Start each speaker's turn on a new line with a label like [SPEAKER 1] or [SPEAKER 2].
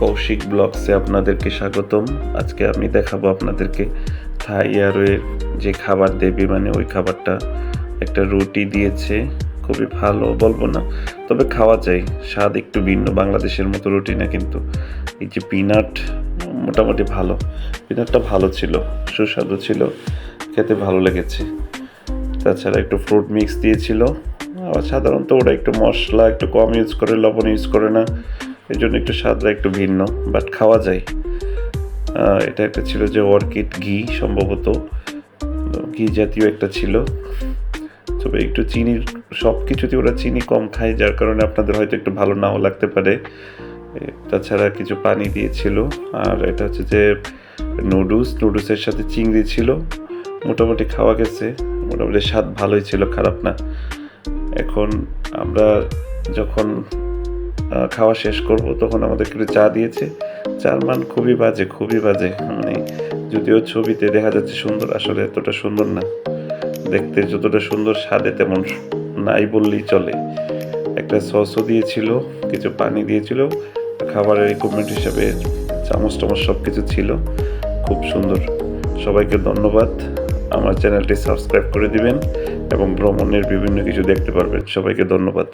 [SPEAKER 1] কৌশিক ব্লগসে আপনাদেরকে স্বাগতম। আজকে আমি দেখাবো আপনাদেরকে থাই এয়ারওয়ের যে খাবার দেবে মানে ওই খাবারটা একটা রুটি দিয়েছে। খুবই ভালো, বলব না, তবে খাওয়া যায়। স্বাদ একটু ভিন্ন, বাংলাদেশের মতো রুটি না কিন্তু। এই যে পিনাট, মোটামুটি ভালো। পিনাটটা ভালো ছিল, সুস্বাদু ছিল, খেতে ভালো লেগেছে। তাছাড়া একটু ফ্রুট মিক্স দিয়েছিল। আবার সাধারণত ওরা একটু মশলা, একটু কম ইউজ করে, লবণ ইউজ করে না। এই জন্য একটু স্বাদটা একটু ভিন্ন বাট খাওয়া যায়। এটা একটা ছিল যে অর্কিড ঘি সম্ভবত, ঘি জাতীয় একটা ছিল। তবে একটু চিনির সব কিছুতে ওরা চিনি কম খায়, যার কারণে আপনাদের হয়তো একটু ভালো নাও লাগতে পারে। তাছাড়া কিছু পানি দিয়েছিল, আর এটা হচ্ছে যে নুডলস, নুডলসের সাথে চিংড়ি ছিল। মোটামুটি খাওয়া গেছে, মোটামুটি স্বাদ ভালোই ছিল, খারাপ না। এখন আমরা যখন খাওয়া শেষ করব, তখন আমাদের একটু চা দিয়েছে। চার মান খুবই বাজে খুবই বাজে। মানে যদিও ছবিতে দেখা যাচ্ছে সুন্দর, আসলে এতটা সুন্দর না। দেখতে যতটা সুন্দর, স্বাদে তেমন নাই বললেই চলে। একটা সসও দিয়েছিল, কিছু পানি দিয়েছিল, খাবারের ইকুইপমেন্ট হিসাবে চামচ টামচ সব কিছু ছিল। খুব সুন্দর। সবাইকে ধন্যবাদ। আমার চ্যানেলটি সাবস্ক্রাইব করে দিবেন এবং ভ্রমণের বিভিন্ন কিছু দেখতে পারবেন। সবাইকে ধন্যবাদ।